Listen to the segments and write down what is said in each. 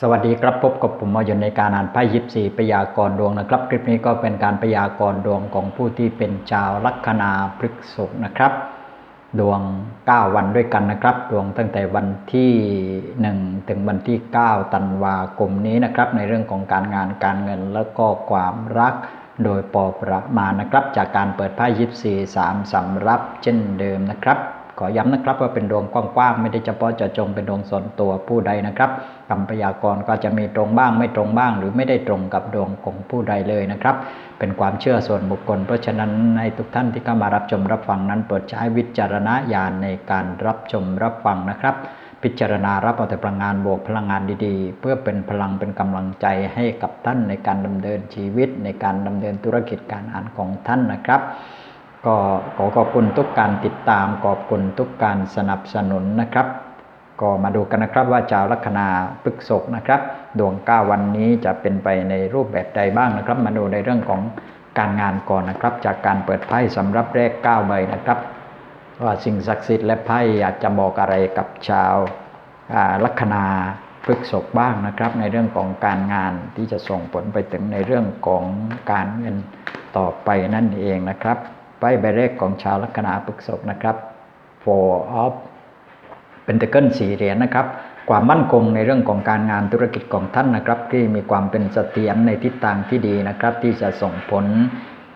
สวัสดีครับพบกับผมมาอยู่ในการอ่านไพ่ยิปซีพยากรณ์ดวงนะครับ คลิปนี้ก็เป็นการพยากรณ์ดวงของผู้ที่เป็นชาวลัคนาพฤกษภนะครับ ดวง 9 วันด้วยกันนะครับ ดวงตั้งแต่วันที่ 1 ถึงวันที่9ธันวาคมนี้นะครับ ในเรื่องของการงานการเงินแล้วก็ความรักโดยปอประมาณนะครับ จากการเปิดไพ่ยิปซีสามสำรับเช่นเดิมนะครับ ขอย้ำนะครับว่าเป็นดวงกว้างๆไม่ได้เฉพาะเจาะจงเป็นดวงส่วนตัวผู้ใดนะครับคำพยากรณ์ก็จะมีตรงบ้างไม่ตรงบ้าง หรือไม่ได้ตรงกับดวงของผู้ใดเลยนะครับ เป็นความเชื่อส่วนบุคคล เพราะฉะนั้นให้ทุกท่านที่เข้ามารับชมรับฟังนั้นโปรดใช้วิจารณญาณในการรับชมรับฟังนะครับพิจารณารับเอาแต่พลังงานบวกพลังงานดีๆ เพื่อเป็นพลังเป็นกำลังใจให้กับท่านในการดำเนินชีวิตในการดำเนินธุรกิจการงานของท่านนะครับ ก็ขอขอบคุณทุกการติดตามขอบคุณทุกการสนับสนุนนะครับ ก็มาดูกันนะครับว่าชาวลัคนาพฤกษกนะครับ ดวงเก้าวันนี้จะเป็นไปในรูปแบบใดบ้างนะครับ มาดูในเรื่องของการงานก่อนนะครับ จากการเปิดไพ่สำหรับแรก9ใบนะครับ ว่าสิ่งศักดิ์สิทธิ์และไพ่อยากจะบอกอะไรกับชาวลัคนาพฤกษกบ้างนะครับ ในเรื่องของการงานที่จะส่งผลไปถึงในเรื่องของการเงินต่อไปนั่นเองนะครับ ไพ่ใบแรกของชาวลัคนาพฤกษกนะครับ four of เป็นตะเกิลสี่เหรียญนะครับ ความมั่นคงในเรื่องของการงานธุรกิจของท่านนะครับ ที่มีความเป็นเสถียรในทิศทางที่ดีนะครับ ที่จะส่งผล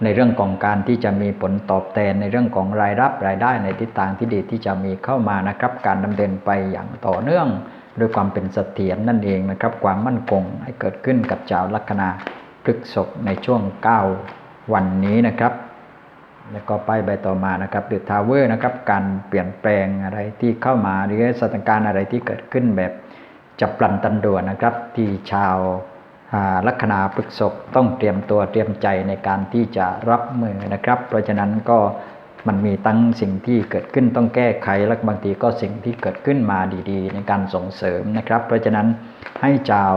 ในเรื่องของการที่จะมีผลตอบแทนในเรื่องของรายรับรายได้ในทิศทางที่ดีที่จะมีเข้ามานะครับ การดำเนินไปอย่างต่อเนื่องด้วยความเป็นเสถียรนั่นเองนะครับ ความมั่นคงให้เกิดขึ้นกับชาวลัคนาพฤษภในช่วง 9 วันนี้นะครับ แล้วก็ป้ายใบต่อมานะครับเดอะทาวเวอร์นะครับการเปลี่ยนแปลงอะไรที่เข้ามาหรือสถานการณ์อะไรที่เกิดขึ้นแบบจับปลันตันด่วนนะครับ ที่ชาวลัคนาพฤษภต้องเตรียมตัวเตรียมใจในการที่จะรับมือนะครับ เพราะฉะนั้นก็มันมีตั้งสิ่งที่เกิดขึ้นต้องแก้ไขและบางทีก็สิ่งที่เกิดขึ้นมาดีๆ ในการส่งเสริมนะครับ เพราะฉะนั้นให้ชาว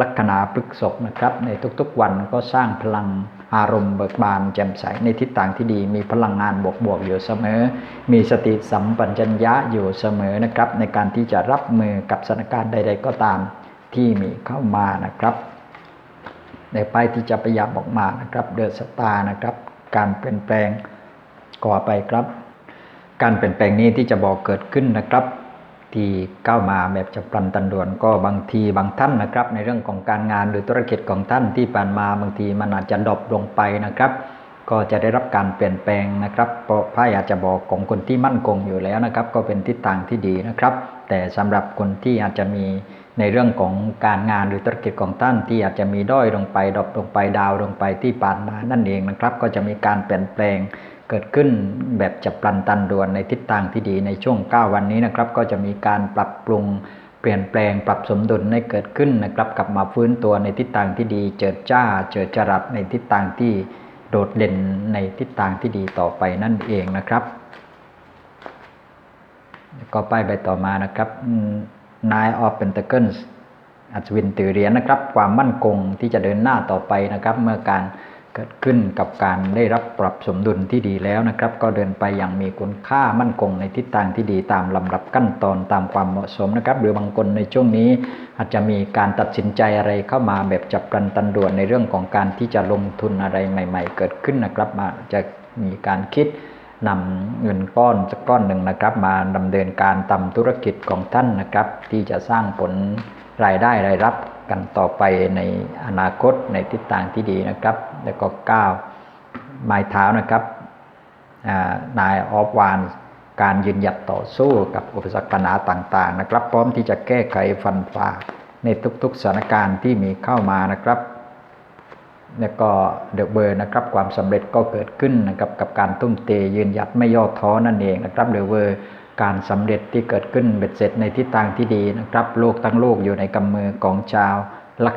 ลัคนาพฤษภนะครับ ในทุกๆวันก็สร้างพลัง อารมณ์เบิกบานแจ่มใสในทิศทางที่ดี มีพลังงานบวกๆอยู่เสมอ มีสติสัมปชัญญะอยู่เสมอนะครับ ในการที่จะรับมือกับสถานการณ์ใด ๆ ก็ตามที่มีเข้ามานะครับในป้ายที่จะพยายามออกมานะครับ เดอะสตาร์นะครับ การเปลี่ยนแปลงก่อไปครับ การเปลี่ยนแปลงนี้ที่จะบอกเกิดขึ้นนะครับ ที่ก้าวมาแบบจะปลันตันด่วนก็บางทีบางท่านนะครับ ในเรื่องของการงานหรือธุรกิจของท่านที่ผ่านมาบางทีมันอาจจะดรอปลงไปนะครับ ก็จะได้รับการเปลี่ยนแปลงนะครับเพราะไพ่อาจจะบอกของคนที่มั่นคงอยู่แล้วนะครับ ก็เป็นทิศทางที่ดีนะครับ แต่สำหรับคนที่อาจจะมีในเรื่องของการงานหรือธุรกิจของท่านที่อาจจะมีด้อยลงไปดรอปลงไปดาวลงไปที่ผ่านมานั่นเองนะครับ ก็จะมีการเปลี่ยนแปลง เกิดขึ้นแบบจับปลันตันด่วนในทิศทางที่ดีในช่วง 9 วันนี้นะครับ ก็จะมีการปรับปรุงเปลี่ยนแปลงปรับสมดุลให้เกิดขึ้นนะครับกลับมาฟื้นตัวในทิศทางที่ดี เจิดจ้า เจิดจรัสในทิศทางที่โดดเด่นในทิศทางที่ดีต่อไปนั่นเองนะครับก็ป้ายใบต่อมานะครับ Nine of Pentacles อัศวินตือเหรียญนะครับ ความมั่นคงที่จะเดินหน้าต่อไปนะครับ เมื่อการ เกิดขึ้นกับการได้รับปรับสมดุลที่ดีแล้วนะครับ ก็เดินไปอย่างมีคุณค่ามั่นคงในทิศทางที่ดีตามลำดับขั้นตอนตามความเหมาะสมนะครับ หรือบางคนในช่วงนี้อาจจะมีการตัดสินใจอะไรเข้ามาแบบจับปลันตันด่วนในเรื่องของการที่จะลงทุนอะไรใหม่ ๆ เกิดขึ้นนะครับมาจะมีการคิดนำเงินก้อนสักก้อนหนึ่งนะครับ มาดำเนินการทำธุรกิจของท่านนะครับ ที่จะสร้างผลรายได้รายรับกันต่อไปในอนาคตในทิศทางที่ดีนะครับ แล้วก็ก้าวไม้เท้านะครับนายออฟวานการยืนหยัดต่อสู้กับอุปสรรคปัญหาต่างๆนะครับ พร้อมที่จะแก้ไขฟันฝ่าในทุกๆสถานการณ์ที่มีเข้ามานะครับแล้วก็เดอะเบอร์นะครับความสำเร็จก็เกิดขึ้นนะครับกับการทุ่มเทยืนหยัดไม่ย่อท้อนั่นเองนะครับเดอะเบอร์การสำเร็จที่เกิดขึ้นเบ็ดเสร็จในทิศทางที่ดีนะครับ โลกทั้งโลกอยู่ในกำมือของชาวลัก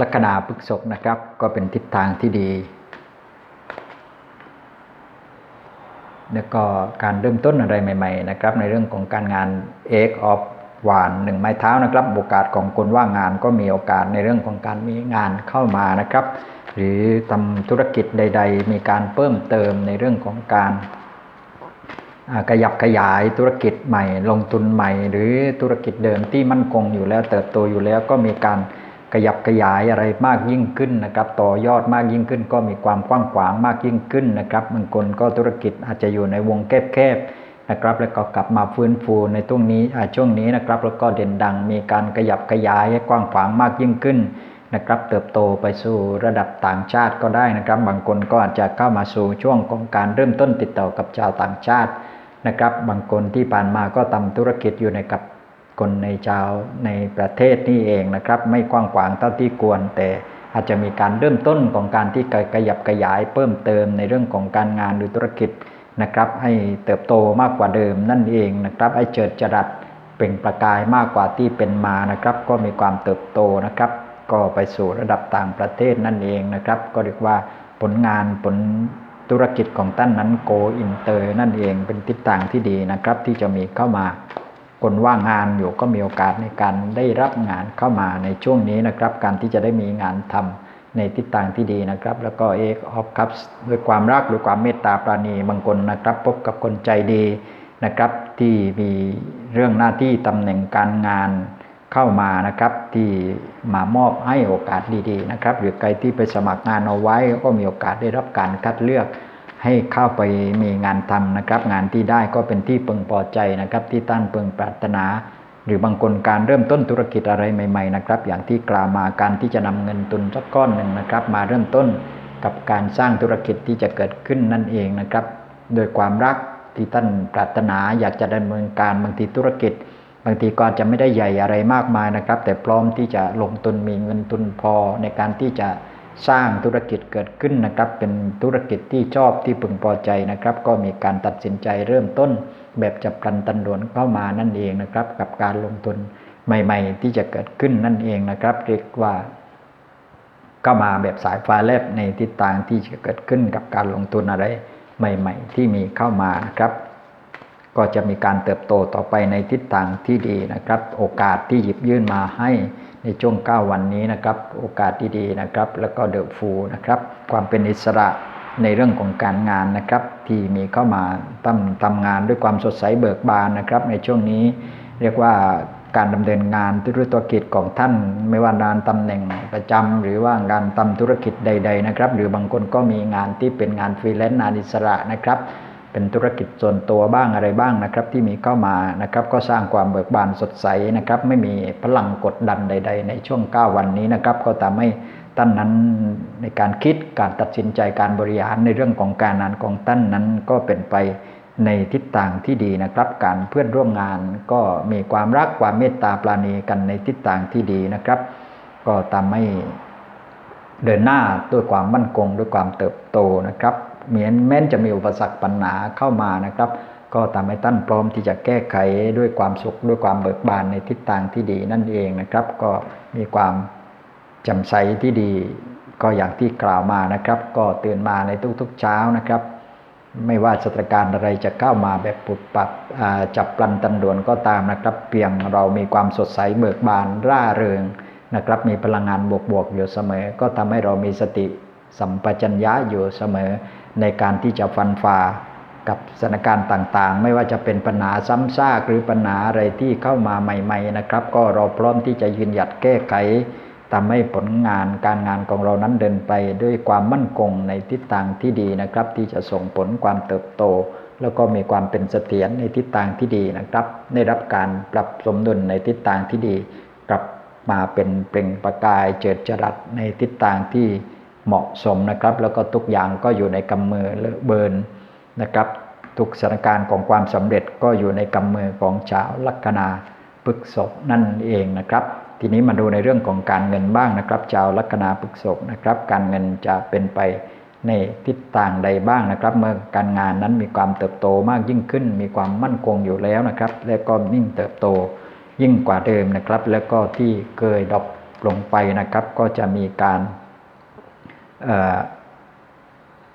ลัคนาพฤกษกนะครับ ก็เป็นทิศทางที่ดี แล้วก็การเริ่มต้นอะไรใหม่ๆนะครับ ในเรื่องของการงาน Egg of หวานหนึ่งไม้เท้านะครับ โอกาสของคนว่างงานก็มีโอกาสในเรื่องของการมีงานเข้ามานะครับ หรือทำธุรกิจใด ๆ มีการเพิ่มเติมในเรื่องของการขยับขยายธุรกิจใหม่ ลงทุนใหม่ หรือธุรกิจเดิมที่มั่นคงอยู่แล้วเติบโตอยู่แล้วก็มีการ ขยับขยายอะไรมากยิ่งขึ้นนะครับ ต่อยอดมากยิ่งขึ้น ก็มีความกว้างขวางมากยิ่งขึ้นนะครับบางคนก็ธุรกิจอาจจะอยู่ในวงแคบๆนะครับ แล้วก็กลับมาฟื้นฟูในตรงนี้ช่วงนี้นะครับ แล้วก็เด่นดังมีการขยับขยายกว้างขวางมากยิ่งขึ้นนะครับ เติบโตไปสู่ระดับต่างชาติก็ได้นะครับ บางคนก็อาจจะเข้ามาสู่ช่วงของการเริ่มต้นติดต่อกับชาวต่างชาตินะครับ บางคนที่ผ่านมาก็ทำธุรกิจอยู่ในกับ คนในชาวในประเทศนี่เองนะครับ ไม่กว้างขวางเท่าที่ควร แต่อาจจะมีการเริ่มต้นของการที่ขยับขยายเพิ่มเติมในเรื่องของการงานหรือธุรกิจนะครับ ให้เติบโตมากกว่าเดิมนั่นเองนะครับให้เจิดจรัสเปล่งประกายมากกว่าที่เป็นมานะครับ ก็มีความเติบโตนะครับ ก็ไปสู่ระดับต่างประเทศนั่นเองนะครับ ก็เรียกว่าผลงานผลธุรกิจของท่านนั้นโกอินเตอร์นั่นเองเป็นทิศทางที่ดีนะครับ ที่จะมีเข้ามา คนว่างงานอยู่ก็มีโอกาสในการได้รับงานเข้ามาในช่วงนี้นะครับ การที่จะได้มีงานทำในทิศทางที่ดีนะครับ แล้วก็เอกออฟคัพด้วยความรักด้วยความเมตตาปราณีบางคนนะครับ พบกับคนใจดีนะครับ ที่มีเรื่องหน้าที่ตำแหน่งการงานเข้ามานะครับที่มามอบให้โอกาสดีๆนะครับ หรือใครที่ไปสมัครงานเอาไว้ก็มีโอกาสได้รับการคัดเลือก ให้เข้าไปมีงานทำนะครับ งานที่ได้ก็เป็นที่พึงพอใจนะครับ ที่ตั้นพึงปรารถนา หรือบางคนการเริ่มต้นธุรกิจอะไรใหม่ๆนะครับ อย่างที่กล่าวมาการที่จะนำเงินทุนสักก้อนหนึ่งนะครับ มาเริ่มต้นกับการสร้างธุรกิจที่จะเกิดขึ้นนั่นเองนะครับ โดยความรักที่ท่านปรารถนาอยากจะดำเนินการบางทีธุรกิจ บางทีก็อาจจะไม่ได้ใหญ่อะไรมากมายนะครับ แต่พร้อมที่จะลงทุนมีเงินทุนพอในการที่จะ สร้างธุรกิจเกิดขึ้นนะครับ เป็นธุรกิจที่ชอบที่พึงพอใจนะครับ ก็มีการตัดสินใจเริ่มต้น แบบจับพลันตันหลวนเข้ามานั่นเองนะครับ กับการลงทุนใหม่ ๆ ที่จะเกิดขึ้นนั่นเองนะครับ เรียกว่าก็มาแบบสายฟ้าแลบในทิศทางที่จะเกิดขึ้นกับการลงทุนอะไรใหม่ ๆ ที่มีเข้ามานะครับ ก็จะมีการเติบโตต่อไปในทิศทางที่ดีนะครับ โอกาสที่หยิบยื่นมาให้ ในช่วง 9 วันนี้นะครับ โอกาสดีๆนะครับ แล้วก็เดอะฟูนะครับ ความเป็นอิสระในเรื่องของการงานนะครับ ที่มีเข้ามาทำทำงานด้วยความสดใสเบิกบานนะครับ ในช่วงนี้เรียกว่าการดำเนินงานธุรกิจของท่าน ไม่ว่างานตำแหน่งประจำหรือว่างานทำธุรกิจใด ๆ นะครับ หรือบางคนก็มีงานที่เป็นงานฟรีแลนซ์งานอิสระนะครับ เป็นธุรกิจส่วนตัวบ้างอะไรบ้างนะครับ ที่มีเข้ามานะครับ ก็สร้างความเบิกบานสดใสนะครับ ไม่มีพลังกดดันใด ๆ ในช่วง 9 วันนี้นะครับ ก็ทำให้ท่านนั้นในการคิดการตัดสินใจการบริหารในเรื่องของการงานของท่านนั้นก็เป็นไปในทิศทางที่ดีนะครับ การเพื่อนร่วมงานก็มีความรักความเมตตาปราณีกันในทิศทางที่ดีนะครับ ก็ทำให้เดินหน้าด้วยความมั่นคงด้วยความเติบโตนะครับ เหมือนแม้นจะมีอุปสรรคปัญหาเข้ามานะครับ ก็ทำให้ท่านพร้อมที่จะแก้ไขด้วยความสุขด้วยความเบิกบานในทิศทางที่ดีนั่นเองนะครับ ก็มีความจ่มใสที่ดี ก็อย่างที่กล่าวมานะครับ ก็ตื่นมาในทุกๆเช้านะครับไม่ว่าสถานการณ์อะไรจะเข้ามาแบบปุบปับจับปลันตันด่วนก็ตามนะครับ เพียงเรามีความสดใสเบิกบานร่าเริงนะครับ มีพลังงานบวกๆอยู่เสมอ ก็ทำให้เรามีสติสัมปชัญญะอยู่เสมอ ในการที่จะฟันฝ่ากับสถานการณ์ต่างๆ ไม่ว่าจะเป็นปัญหาซ้ำซากหรือปัญหาอะไรที่เข้ามาใหม่ ๆนะครับ ก็เราพร้อมที่จะยืนหยัดแก้ไขทำให้ผลงานการงานของเรานั้นเดินไปด้วยความมั่นคงในทิศทางที่ดีนะครับ ที่จะส่งผลความเติบโต แล้วก็มีความเป็นเสถียรในทิศทางที่ดีนะครับ ได้รับการปรับสมดุลในทิศทางที่ดี กลับมาเป็นเปล่งประกายเจิดจรัสในทิศทางที่ เหมาะสมนะครับ แล้วก็ทุกอย่างก็อยู่ในกำมือเลอเบิร์นนะครับ ทุกสถานการณ์ของความสำเร็จก็อยู่ในกำมือของชาวลัคนาปึกศพนั่นเองนะครับ ทีนี้มาดูในเรื่องของการเงินบ้างนะครับ ชาวลัคนาปึกศพนะครับ การเงินจะเป็นไปในทิศทางใดบ้างนะครับ เมื่อการงานนั้นมีความเติบโตมากยิ่งขึ้น มีความมั่นคงอยู่แล้วนะครับ และก็ยิ่งเติบโตยิ่งกว่าเดิมนะครับ แล้วก็ที่เคยดรอปลงไปนะครับ ก็จะมีการ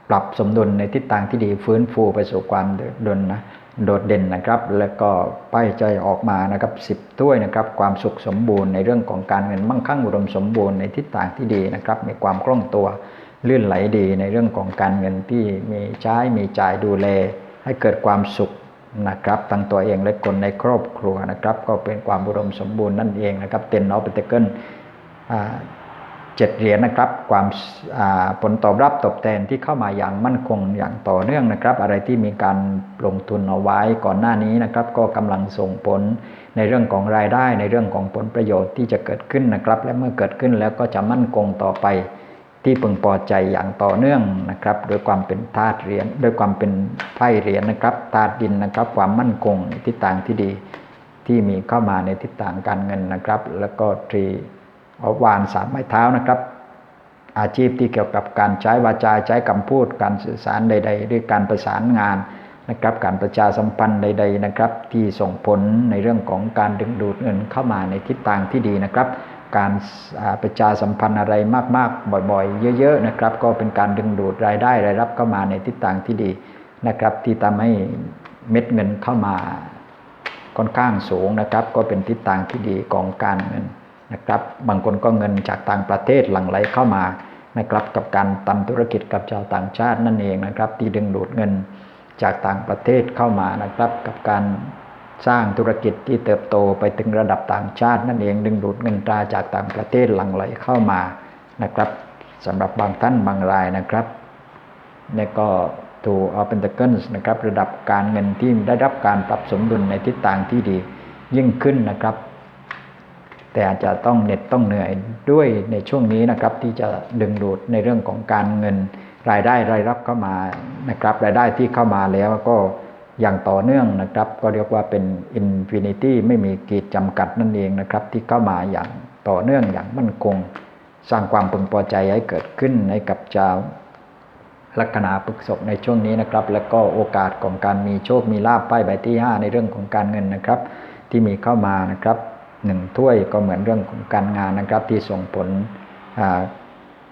ปรับสมดุลในทิศทางที่ดีฟื้นฟูไปสู่ความดดเด่นนะโดดเด่นนะครับ แล้วก็ป้ายใจออกมานะครับสิบถ้วยนะครับความสุขสมบูรณ์ในเรื่องของการเงินมั่งคั่งอุดมสมบูรณ์ในทิศทางที่ดีนะครับมีความคล่องตัวลื่นไหลดีในเรื่องของการเงินที่มีใช้มีจ่ายดูแล ให้เกิดความสุขนะครับทั้งตัวเองและคนในครอบครัวนะครับ ก็เป็นความบุดมสมบูรณ์นั่นเองนะครับเต็นออฟเปเกิล เจ็ดเหรียญนะครับ ความผลตอบรับตอบแทนที่เข้ามาอย่างมั่นคงอย่างต่อเนื่องนะครับ อะไรที่มีการลงทุนเอาไว้ก่อนหน้านี้นะครับ ก็กำลังส่งผลในเรื่องของรายได้ในเรื่องของผลประโยชน์ที่จะเกิดขึ้นนะครับ และเมื่อเกิดขึ้นแล้วก็จะมั่นคงต่อไปที่พึงพอใจอย่างต่อเนื่องนะครับโดยความเป็นธาตุเหรียญโดยความเป็นไพ่เหรียญนะครับธาตุดินนะครับ ความมั่นคงทิศทางที่ดีที่มีเข้ามาในทิศทางการเงินนะครับ แล้วก็ตรี วานสามไม้เท้านะครับ อาชีพที่เกี่ยวกับการใช้วาจาใช้คำพูดการสื่อสารใด ๆ ด้วยการประสานงานนะครับการประชาสัมพันธ์ใด ๆนะครับ ที่ส่งผลในเรื่องของการดึงดูดเงินเข้ามาในทิศทางที่ดีนะครับ การประชาสัมพันธ์อะไรมากๆ บ่อยๆ เยอะ ๆ นะครับ ก็เป็นการดึงดูดรายได้รายรับเข้ามาในทิศทางที่ดีนะครับ ที่ทำให้เม็ดเงินเข้ามาค่อนข้างสูงนะครับ ก็เป็นทิศทางที่ดีของการเงิน นะครับ บางคนก็เงินจากต่างประเทศหลั่งไหลเข้ามานะครับกับการทำธุรกิจกับชาวต่างชาตินั่นเองนะครับ ที่ดึงดูดเงินจากต่างประเทศเข้ามานะครับ กับการสร้างธุรกิจที่เติบโตไปถึงระดับต่างชาติ นั่นเองดึงดูดเงินตราจากต่างประเทศหลั่งไหลเข้ามานะครับสำหรับบางท่านบางรายนะครับนี่ก็ถูกเอาเป็นตะเกิลนะครับ ระดับการเงินที่ได้รับการปรับสมดุลในทิศทางที่ดียิ่งขึ้นนะครับ แต่อาจจะต้องเหน็ดต้องเหนื่อยด้วยในช่วงนี้นะครับ ที่จะดึงดูดในเรื่องของการเงิน รายได้รายรับเข้ามานะครับ รายได้ที่เข้ามาแล้วก็อย่างต่อเนื่องนะครับ ก็เรียกว่าเป็นอินฟินิตี้ไม่มีกีดจำกัดนั่นเองนะครับ ที่เข้ามาอย่างต่อเนื่องอย่างมั่นคง สร้างความพึงพอใจให้เกิดขึ้นในกับชาวลัคนาปึกศกในช่วงนี้นะครับ แล้วก็โอกาสของการมีโชคมีลาภป้ายใบที่ 5 ในเรื่องของการเงินนะครับ ที่มีเข้ามานะครับ หนึ่งถ้วยก็เหมือนเรื่องของการงานนะครับ ที่ส่งผล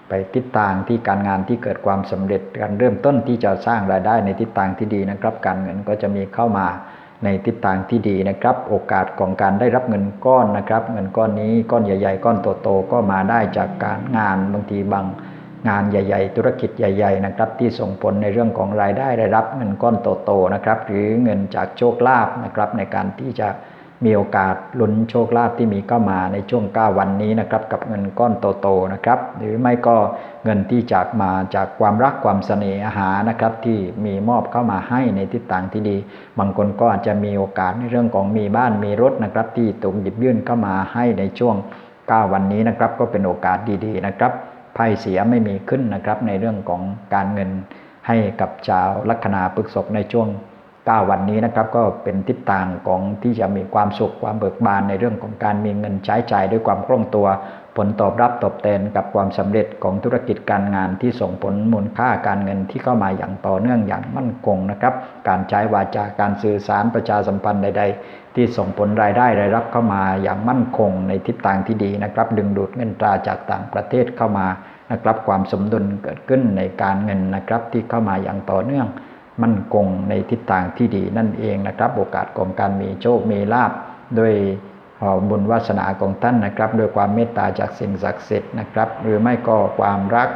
ไปทิศทางที่การงานที่เกิดความสำเร็จการเริ่มต้นที่จะสร้างรายได้ในทิศทางที่ดีนะครับ การเงินก็จะมีเข้ามาในทิศทางที่ดีนะครับ โอกาสของการได้รับเงินก้อนนะครับ เงินก้อนนี้ก้อนใหญ่ ๆ ก้อนโตๆก็มาได้จากการงานบางทีบางงานใหญ่ ๆ ธุรกิจใหญ่ ๆ นะครับ ที่ส่งผลในเรื่องของรายได้ได้รับเงินก้อนโตๆนะครับ หรือเงินจากโชคลาภนะครับในการที่จะ มีโอกาสลุ้นโชคลาภที่มีเข้ามาในช่วง 9 วันนี้นะครับกับเงินก้อนโตๆนะครับ หรือไม่ก็เงินที่จากมาจากความรักความเสน่หานะครับ ที่มีมอบเข้ามาให้ในทิศทางที่ดี บางคนก็อาจจะมีโอกาสในเรื่องของมีบ้านมีรถนะครับ ที่ถูกหยิบยื่นเข้ามาให้ในช่วง 9 วันนี้นะครับ ก็เป็นโอกาสดีๆนะครับไพ่เสียไม่มีขึ้นนะครับในเรื่องของการเงินให้กับชาวลัคนาปึกศกในช่วง 9 วันนี้นะครับก็เป็นทิศทางของที่จะมีความสุขความเบิกบานในเรื่องของการมีเงินใช้จ่ายด้วยความคล่องตัว ผลตอบรับตอบแทนกับความสำเร็จของธุรกิจการงานที่ส่งผลมูลค่าการเงินที่เข้ามาอย่างต่อเนื่องอย่างมั่นคงนะครับการใช้วาจาการสื่อสารประชาสัมพันธ์ใด ๆ ที่ส่งผลรายได้รายรับเข้ามาอย่างมั่นคงในทิศทางที่ดีนะครับดึงดูดเงินตราจากต่างประเทศเข้ามานะครับความสมดุลเกิดขึ้นในการเงินนะครับที่เข้ามาอย่างต่อเนื่อง มั่นคงในทิศทางที่ดีนั่นเองนะครับ โอกาสของการมีโชค มีลาบด้วยบุญวาสนาของท่านนะครับด้วยความเมตตาจากสิ่งศักดิ์สิทธิ์นะครับ หรือไม่ก็ความรัก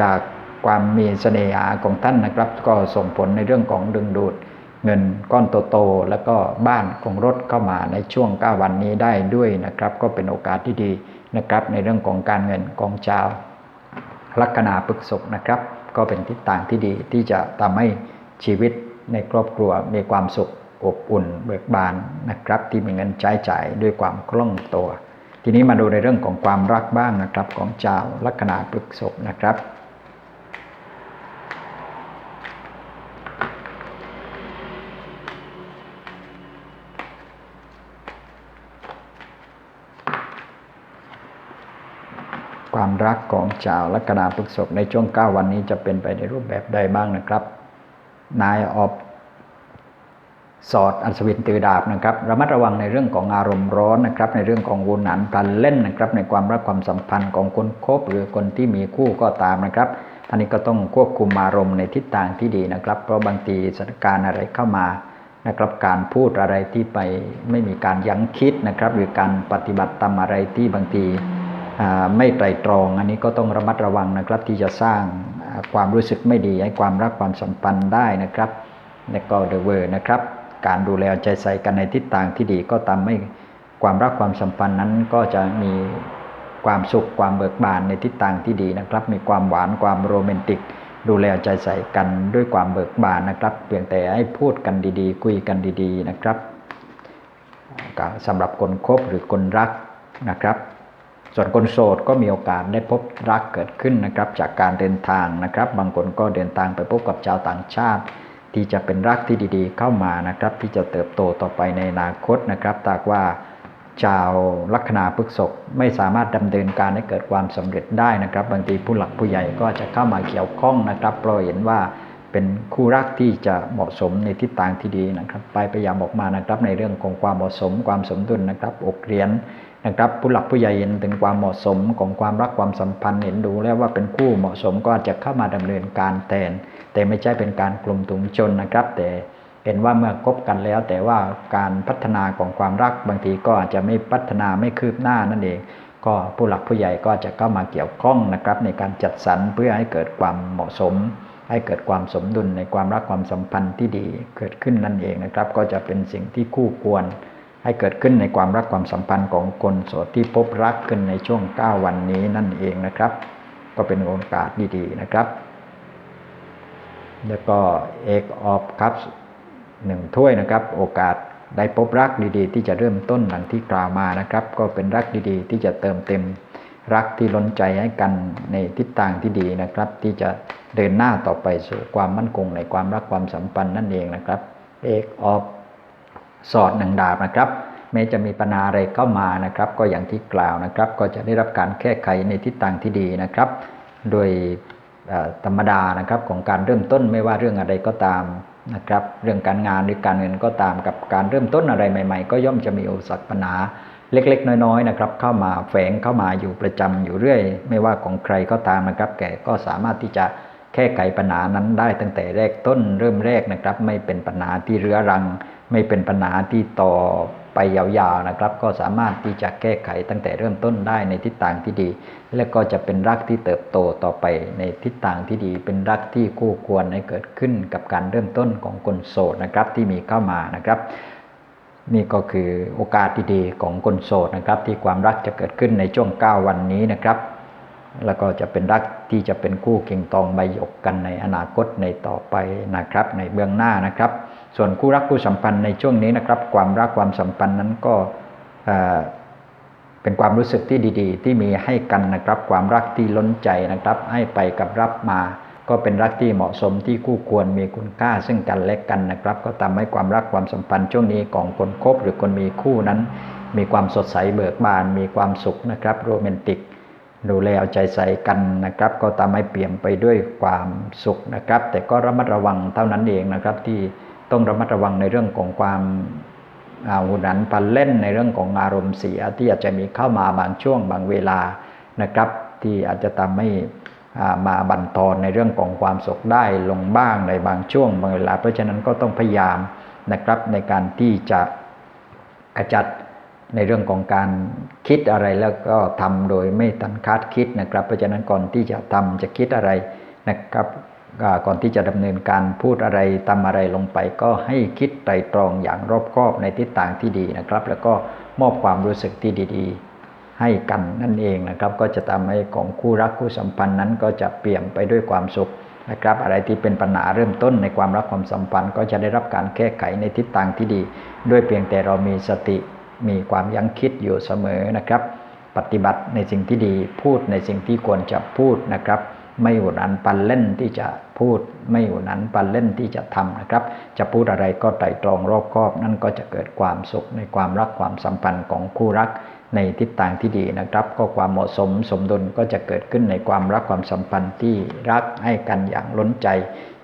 จากความมีเสน่หาของท่านนะครับ ก็ส่งผลในเรื่องของดึงดูด เงินก้อนโตๆแล้วก็บ้านของรถเข้ามาในช่วง 9 วันนี้ได้ด้วยนะครับ ก็เป็นโอกาสที่ดีนะครับ ในเรื่องของการเงินของชาวลัคนาปึกศกนะครับ ก็เป็นทิศทางที่ดีที่จะทำให้ ชีวิตในครอบครัวมีความสุขอบอุ่นเบิกบานนะครับ ที่มีเงินใช้จ่ายด้วยความคล่องตัว ทีนี้มาดูในเรื่องของความรักบ้างนะครับของชาวลัคนาปึกศพนะครับความรักของชาวลัคนาปึกศพในช่วง 9 วันนี้จะเป็นไปในรูปแบบใดบ้างนะครับ นายออบสอดอัศวินตือดาบนะครับระมัดระวังในเรื่องของอารมณ์ร้อนนะครับ ในเรื่องของวุนหนันพลันเล่นนะครับ ในความรักความสัมพันธ์ของคนคบหรือคนที่มีคู่ก็ตามนะครับท่านนี้ก็ต้องควบคุมอารมณ์ในทิศทางที่ดีนะครับ เพราะบางทีสถานการณ์อะไรเข้ามานะครับการพูดอะไรที่ไปไม่มีการยั้งคิดนะครับ หรือการปฏิบัติตามอะไรที่บางทีไม่ไตรตรอง อันนี้ก็ต้องระมัดระวังนะครับที่จะสร้าง ความรู้สึกไม่ดีให้ความรักความสัมพันธ์ได้นะครับและก็เดอะเวอร์นะครับ การดูแลใจใส่กันในทิศทางที่ดีก็ทำให้ความรักความสัมพันธ์นั้นก็จะมีความสุขความเบิกบานในทิศทางที่ดีนะครับ มีความหวานความโรแมนติก ดูแลใจใส่กันด้วยความเบิกบานนะครับ เพียงแต่ให้พูดกันดีๆ คุยกันดี ๆนะครับสำหรับคนคบหรือคนรักนะครับ ส่วนคนโสดก็มีโอกาสได้พบรักเกิดขึ้นนะครับ จากการเดินทางนะครับ บางคนก็เดินทางไปพบกับชาวต่างชาติ ที่จะเป็นรักที่ดีๆ เข้ามานะครับ ที่จะเติบโตต่อไปในอนาคตนะครับตากว่าชาวลัคนาพฤกษกไม่สามารถดำเนินการให้เกิดความสำเร็จได้นะครับ บางทีผู้หลักผู้ใหญ่ก็จะเข้ามาเกี่ยวข้องนะครับเพราะเห็นว่าเป็นคู่รักที่จะเหมาะสมในทิศทางที่ดีนะครับ ไปพยายามออกมานะครับในเรื่องของความเหมาะสมความสมดุลนะครับอกเรียน นะครับผู้หลักผู้ใหญ่เห็นถึงความเหมาะสมของความรักความสัมพันธ์เห็นดูแล้วว่าเป็นคู่เหมาะสมก็อาจจะเข้ามาดำเนินการแทน แต่ไม่ใช่เป็นการกลุ่มถุงชนนะครับ แต่เห็นว่าเมื่อคบกันแล้ว แต่ว่าการพัฒนาของความรักบางทีก็อาจจะไม่พัฒนาไม่คืบหน้านั่นเอง ก็ผู้หลักผู้ใหญ่ก็จะเข้ามาเกี่ยวข้องนะครับ ในการจัดสรรเพื่อให้เกิดความเหมาะสม ให้เกิดความสมดุลในความรักความสัมพันธ์ที่ดีเกิดขึ้นนั่นเองนะครับ ก็จะเป็นสิ่งที่คู่ควร ให้เกิดขึ้นในความรักความสัมพันธ์ของคนโสดที่พบรักขึ้นในช่วง 9 วันนี้นั่นเองนะครับ ก็เป็นโอกาสดีๆนะครับ แล้วก็เอกออฟครับหนึ่งถ้วยนะครับ โอกาสได้พบรักดีๆ ที่จะเริ่มต้นหลังที่กล่าวมานะครับ ก็เป็นรักดีๆ ที่จะเติมเต็มรักที่ล้นใจให้กันในทิศทางที่ดีนะครับ ที่จะเดินหน้าต่อไปสู่ความมั่นคงในความรักความสัมพันธ์นั่นเองนะครับเอกออฟ สอดหนึ่งดาบนะครับแม้จะมีปัญหาอะไรเข้ามานะครับ ก็อย่างที่กล่าวนะครับ ก็จะได้รับการแก้ไขในทิศทางที่ดีนะครับ โดยธรรมดานะครับของการเริ่มต้นไม่ว่าเรื่องอะไรก็ตามนะครับ เรื่องการงานหรือการเงินก็ตามกับการเริ่มต้นอะไรใหม่ ๆ ก็ย่อมจะมีอุปสรรคปัญหาเล็ก ๆ น้อยๆนะครับ เข้ามาแฝงเข้ามาอยู่ประจำอยู่เรื่อย ไม่ว่าของใครก็ตามนะครับ แกก็สามารถที่จะ แก้ไขปัญหานั้นได้ตั้งแต่แรกต้นเริ่มแรกนะครับ ไม่เป็นปัญหาที่เรื้อรัง ไม่เป็นปัญหาที่ต่อไปยาวๆนะครับ ก็สามารถที่จะแก้ไขตั้งแต่เริ่มต้นได้ในทิศทางที่ดี และก็จะเป็นรักที่เติบโตต่อไปในทิศทางที่ดี เป็นรักที่คู่ควรให้เกิดขึ้นกับการเริ่มต้นของคนโสดนะครับที่มีเข้ามานะครับนี่ก็คือโอกาสดีๆของคนโสดนะครับ ที่ความรักจะเกิดขึ้นในช่วง 9 วันนี้นะครับ แล้วก็จะเป็นรักที่จะเป็นคู่เก่งตองใบหยกกันในอนาคตในต่อไปนะครับ ในเบื้องหน้านะครับ ส่วนคู่รักคู่สัมพันธ์ในช่วงนี้นะครับ ความรักความสัมพันธ์นั้นก็เป็นความรู้สึกที่ดี ๆ ที่มีให้กันนะครับ ความรักที่ล้นใจนะครับ ให้ไปกับรับมา ก็เป็นรักที่เหมาะสมที่คู่ควรมีคุณค่าซึ่งกันและกันนะครับ ก็ทำให้ความรักความสัมพันธ์ช่วงนี้ของคนคบหรือคนมีคู่นั้น มีความสดใสเบิกบาน มีความสุขนะครับ โรแมนติก ดูแลเอาใจใส่กันนะครับ ก็ทำให้เปลี่ยนไปด้วยความสุขนะครับ แต่ก็ระมัดระวังเท่านั้นเองนะครับ ที่ต้องระมัดระวังในเรื่องของความหุนันพันเล่นในเรื่องของอารมณ์เสียที่อาจจะมีเข้ามาบางช่วงบางเวลานะครับ ที่อาจจะทำให้มาบั่นทอนในเรื่องของความสุขได้ลงบ้างในบางช่วงบางเวลา เพราะฉะนั้นก็ต้องพยายามนะครับในการที่จะกระจัด ในเรื่องของการคิดอะไรแล้วก็ทำโดยไม่ตันคาดคิดนะครับ เพราะฉะนั้นก่อนที่จะทำจะคิดอะไรนะครับก่อนที่จะดำเนินการพูดอะไรทำอะไรลงไป ก็ให้คิดไตรตรองอย่างรอบคอบในทิศทางที่ดีนะครับ แล้วก็มอบความรู้สึกที่ดี ๆ ให้กันนั่นเองนะครับ ก็จะทำให้ของคู่รักคู่สัมพันธ์นั้นก็จะเปลี่ยนไปด้วยความสุขนะครับ อะไรที่เป็นปัญหาเริ่มต้นในความรักความสัมพันธ์ ก็จะได้รับการแก้ไขในทิศทางที่ดี ด้วยเพียงแต่เรามีสติ มีความยั้งคิดอยู่เสมอนะครับ ปฏิบัติในสิ่งที่ดีพูดในสิ่งที่ควรจะพูดนะครับ ไม่หุนันปันเล่นที่จะพูด ไม่หุนันปันเล่นที่จะทำนะครับ จะพูดอะไรก็ไตรตรองรอบคอบ นั่นก็จะเกิดความสุขในความรักความสัมพันธ์ของคู่รัก ในทิศทางที่ดีนะครับ ก็ความเหมาะสมสมดุลก็จะเกิดขึ้นในความรักความสัมพันธ์ที่รักให้กันอย่างล้นใจ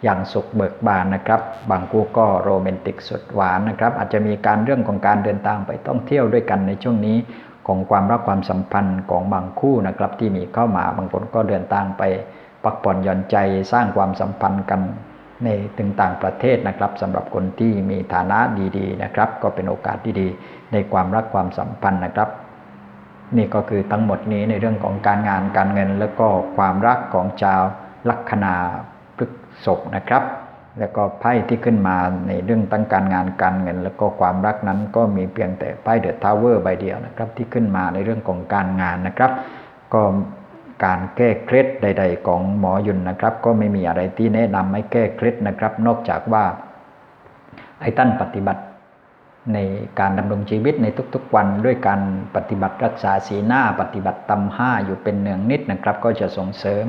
อย่างสุขเบิกบานนะครับ บางคู่ก็โรแมนติกสุดหวานนะครับ อาจจะมีการเรื่องของการเดินทางไปท่องเที่ยวด้วยกันในช่วงนี้ของความรักความสัมพันธ์ของบางคู่นะครับ ที่มีเข้ามาบางคนก็เดินทางไปพักผ่อนหย่อนใจสร้างความสัมพันธ์กันในถึงต่างประเทศนะครับสำหรับคนที่มีฐานะดีๆนะครับ ก็เป็นโอกาสดีๆในความรักความสัมพันธ์นะครับ นี่ก็คือทั้งหมดนี้ในเรื่องของการงานการเงิน แล้วก็ความรักของชาวลัคนาพฤกษกนะครับ แล้วก็ไพ่ที่ขึ้นมาในเรื่องตั้งการงานการเงิน แล้วก็ความรักนั้นก็มีเพียงแต่ไพ่เดอะทาวเวอร์ใบเดียวนะครับที่ขึ้นมาในเรื่องของการงานนะครับ ก็การแก้เคล็ดใด ๆ ของหมอยุนนะครับ ก็ไม่มีอะไรที่แนะนำให้แก้เคล็ดนะครับ นอกจากว่าให้ท่านปฏิบัติ ในการดำรงชีวิตในทุกๆวันด้วยการปฏิบัติรักษาสีหน้า ปฏิบัติตำห้าอยู่เป็นเนืองนิดนะครับ ก็จะส่งเสริม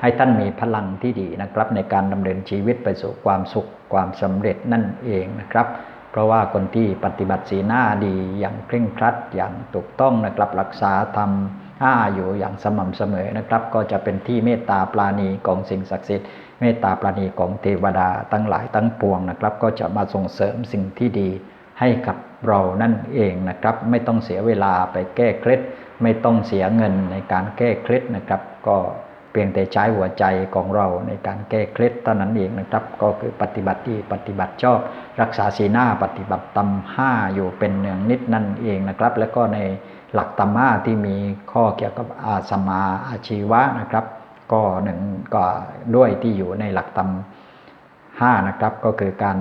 ให้ท่านมีพลังที่ดีนะครับ ในการดำเนินชีวิตไปสู่ความสุขความสำเร็จนั่นเองนะครับ เพราะว่าคนที่ปฏิบัติสีหน้าดีอย่างเคร่งครัดอย่างถูกต้องนะครับรักษาธรรมห้าอยู่อย่างสม่ำเสมอนะครับ ก็จะเป็นที่เมตตาปราณีของสิ่งศักดิ์สิทธิ์เมตตาปราณีของเทวดาตั้งหลายตั้งปวงนะครับ ก็จะมาส่งเสริมสิ่งที่ดี ให้กับเรานั่นเองนะครับ ไม่ต้องเสียเวลาไปแก้เคล็ด ไม่ต้องเสียเงินในการแก้เคล็ดนะครับ ก็เพียงแต่ใช้หัวใจของเราในการแก้เคล็ดเท่านั้นเองนะครับ ก็คือปฏิบัติดีปฏิบัติชอบ รักษาศีหน้าปฏิบัติตำห้าอยู่เป็นเนืองนิดนั่นเองนะครับ แล้วก็ในหลักตำห้าที่มีข้อเกี่ยวกับอาสมาอาชีวะนะครับ ก็หนึ่งก็ด้วยที่อยู่ในหลักตำห้านะครับ ก็คือการ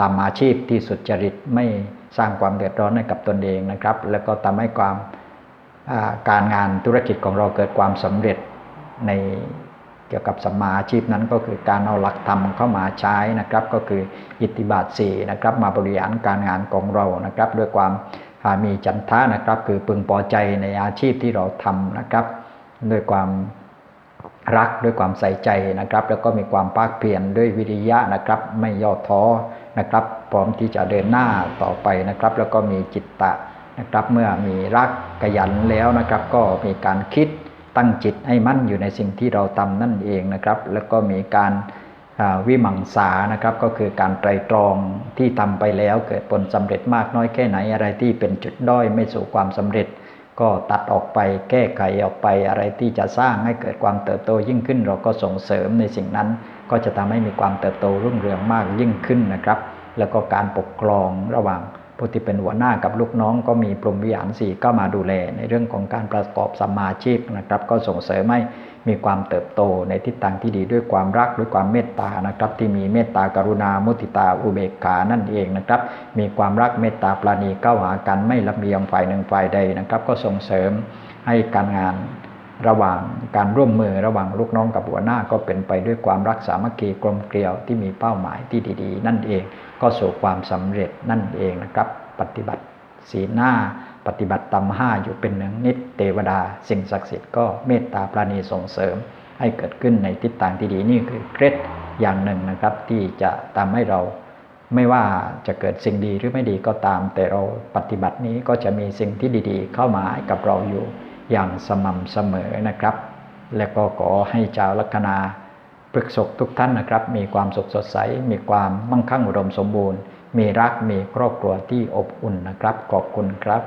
ตามอาชีพที่สุจริตไม่สร้างความเดือดร้อนให้กับตนเองนะครับ แล้วก็ทำให้ความการงานธุรกิจของเราเกิดความสำเร็จในเกี่ยวกับสัมมาอาชีพนั้นก็คือการเอาหลักธรรมเข้ามาใช้นะครับ ก็คืออิทธิบาทสี่นะครับมาบริหารการงานของเรานะครับ ด้วยความมีจันทะนะครับ คือพึงพอใจในอาชีพที่เราทำนะครับ ด้วยความรักด้วยความใส่ใจนะครับ แล้วก็มีความภาคเพียรด้วยวิริยะนะครับ ไม่ย่อท้อ นะครับพร้อมที่จะเดินหน้าต่อไปนะครับ แล้วก็มีจิตตะนะครับเมื่อมีรักขยันแล้วนะครับ ก็มีการคิดตั้งจิตให้มั่นอยู่ในสิ่งที่เราทำนั่นเองนะครับ แล้วก็มีการวิมังสานะครับก็คือการไตรตรองที่ทำไปแล้วเกิดผลสำเร็จมากน้อยแค่ไหนอะไรที่เป็นจุดด้อยไม่สู่ความสำเร็จ ก็ตัดออกไปแก้ไขออกไปอะไรที่จะสร้างให้เกิดความเติบโตยิ่งขึ้น เราก็ส่งเสริมในสิ่งนั้น ก็จะทำให้มีความเติบโตรุ่งเรืองมากยิ่งขึ้นนะครับ แล้วก็การปกครองระหว่างผู้ที่เป็นหัวหน้ากับลูกน้องก็มีปรมวิหารสี่ก็มาดูแลในเรื่องของการประกอบสมาชีพนะครับ ก็ส่งเสริมให้ มีความเติบโตในทิศทางที่ดีด้วยความรักด้วยความเมตตานะครับ ที่มีเมตตากรุณามุติตาอุเบกขานั่นเองนะครับ มีความรักเมตตาปราณีเข้าหากันไม่ลำเอียงฝ่ายหนึ่งฝ่ายใดนะครับ ก็ส่งเสริมให้การงานระหว่างการร่วมมือระหว่างลูกน้องกับหัวหน้าก็เป็นไปด้วยความรักสามัคคีกลมเกลียวที่มีเป้าหมายที่ดี ๆ นั่นเอง ก็สู่ความสำเร็จนั่นเองนะครับ ปฏิบัติสีหน้า ปฏิบัติตำห้าอยู่เป็นหนึ่งนิดเทวดา สิ่งศักดิ์สิทธิ์ก็เมตตาปราณีส่งเสริม ให้เกิดขึ้นในทิศทางที่ดีนี่คือเคล็ดอย่างหนึ่งนะครับที่จะทำให้เราไม่ว่าจะเกิดสิ่งดีหรือไม่ดีก็ตาม แต่เราปฏิบัตินี้ก็จะมีสิ่งที่ดีๆ เข้ามาให้กับเราอยู่อย่างสม่ำเสมอนะครับ และก็ขอให้เจ้าลัคนาปรึกษกทุกท่านนะครับ มีความสุขสดใส มีความมั่งคั่งอุดมสมบูรณ์ มีรักมีครอบครัวที่อบอุ่นนะครับ ขอบคุณครับ